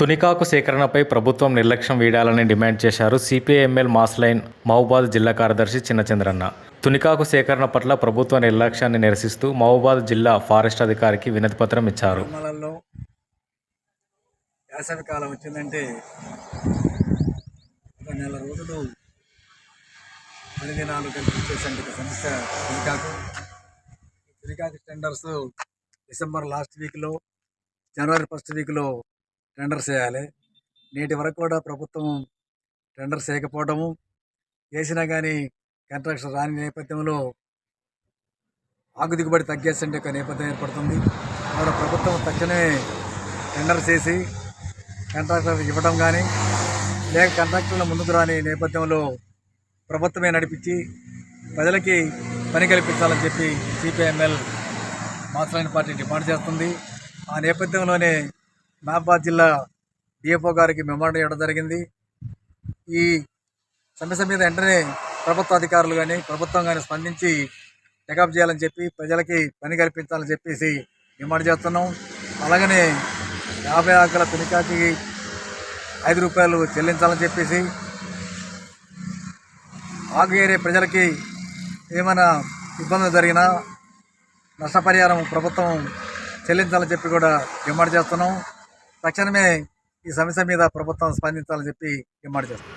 తునికాకు సేకరణపై ప్రభుత్వం నిర్లక్ష్యం వీడాలని డిమాండ్ చేశారు సిపిఐఎంఎల్ మాస్లైన్ మహబూబాద్ జిల్లా కార్యదర్శి చిన్నచంద్రన్న. తునికాకు సేకరణ పట్ల ప్రభుత్వ నిర్లక్ష్యాన్ని నిరసిస్తూ మహబూబాద్ జిల్లా ఫారెస్ట్ అధికారికి వినతిపత్రం ఇచ్చారు. గ్రామాలలో వచ్చిందంటే ఒక నెల రోజులు దినాలు కల్పించేసండి సంస్థ తునికాకు. తునికాకు టెండర్స్ డిసెంబర్ లాస్ట్ వీక్లో జనవరి ఫస్ట్ వీక్లో టెండర్ చేయాలి నేటి వరకు కూడా ప్రభుత్వం టెండర్ చేయకపోవడము చేసినా కానీ కంట్రాక్షన్ రాని నేపథ్యంలో ఆకు దిగుబడి తగ్గేసంటే ఒక నేపథ్యం ఏర్పడుతుంది. కావున ప్రభుత్వం తక్షణమే టెండర్ చేసి కాంట్రాక్టర్ ఇవ్వడం కానీ లేక కాంట్రాక్టర్ల ముందుకు రాని నేపథ్యంలో ప్రభుత్వమే నడిపించి ప్రజలకి పని కల్పించాలని చెప్పి సిపిఎంఎల్ మాత్రమైన పార్టీ డిమాండ్ చేస్తుంది. ఆ నేపథ్యంలోనే మహబాద్ జిల్లా డిఎఫ్ఓ గారికి మెమోరాండం ఇవ్వడం జరిగింది. ఈ సమస్య మీద వెంటనే ప్రభుత్వ అధికారులు కానీ ప్రభుత్వం కానీ స్పందించి టెకప్ చేయాలని చెప్పి ప్రజలకి పని కల్పించాలని చెప్పేసి డిమాండ్ చేస్తున్నాం. అలాగనే యాభై ఆకల తునికాకి ఐదు రూపాయలు చెల్లించాలని చెప్పేసి ఆగు ఏరియా ప్రజలకి ఏమైనా ఇబ్బందులు జరిగినా నష్టపరిహారం ప్రభుత్వం చెల్లించాలని చెప్పి కూడా డిమాండ్ చేస్తున్నాం. తక్షణమే ఈ సమస్య మీద ప్రభుత్వం స్పందించాలని చెప్పి డిమాండ్ చేస్తాం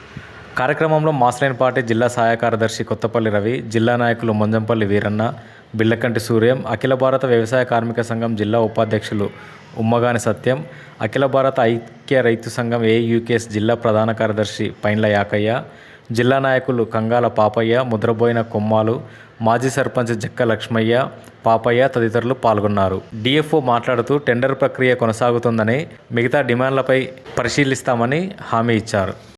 కార్యక్రమంలో మాస్లైన్ పార్టీ జిల్లా సహాయ కార్యదర్శి కొత్తపల్లి రవి జిల్లా నాయకులు ముంజంపల్లి వీరన్న బిల్లకంటి సూర్యం అఖిల భారత వ్యవసాయ కార్మిక సంఘం జిల్లా ఉపాధ్యక్షులు ఉమ్మగాని సత్యం అఖిల భారత ఐక్య రైతు సంఘం ఏయుకేఎస్ జిల్లా ప్రధాన కార్యదర్శి పైన్ల యాకయ్య జిల్లా నాయకులు కంగాల పాపయ్య ముద్రబోయిన కొమ్మాలు మాజీ సర్పంచ్ జక్క లక్ష్మయ్య పాపయ్య తదితరులు పాల్గొన్నారు. డిఎఫ్ఓ మాట్లాడుతూ టెండర్ ప్రక్రియ కొనసాగుతుందని మిగతా డిమాండ్లపై పరిశీలిస్తామని హామీ ఇచ్చారు.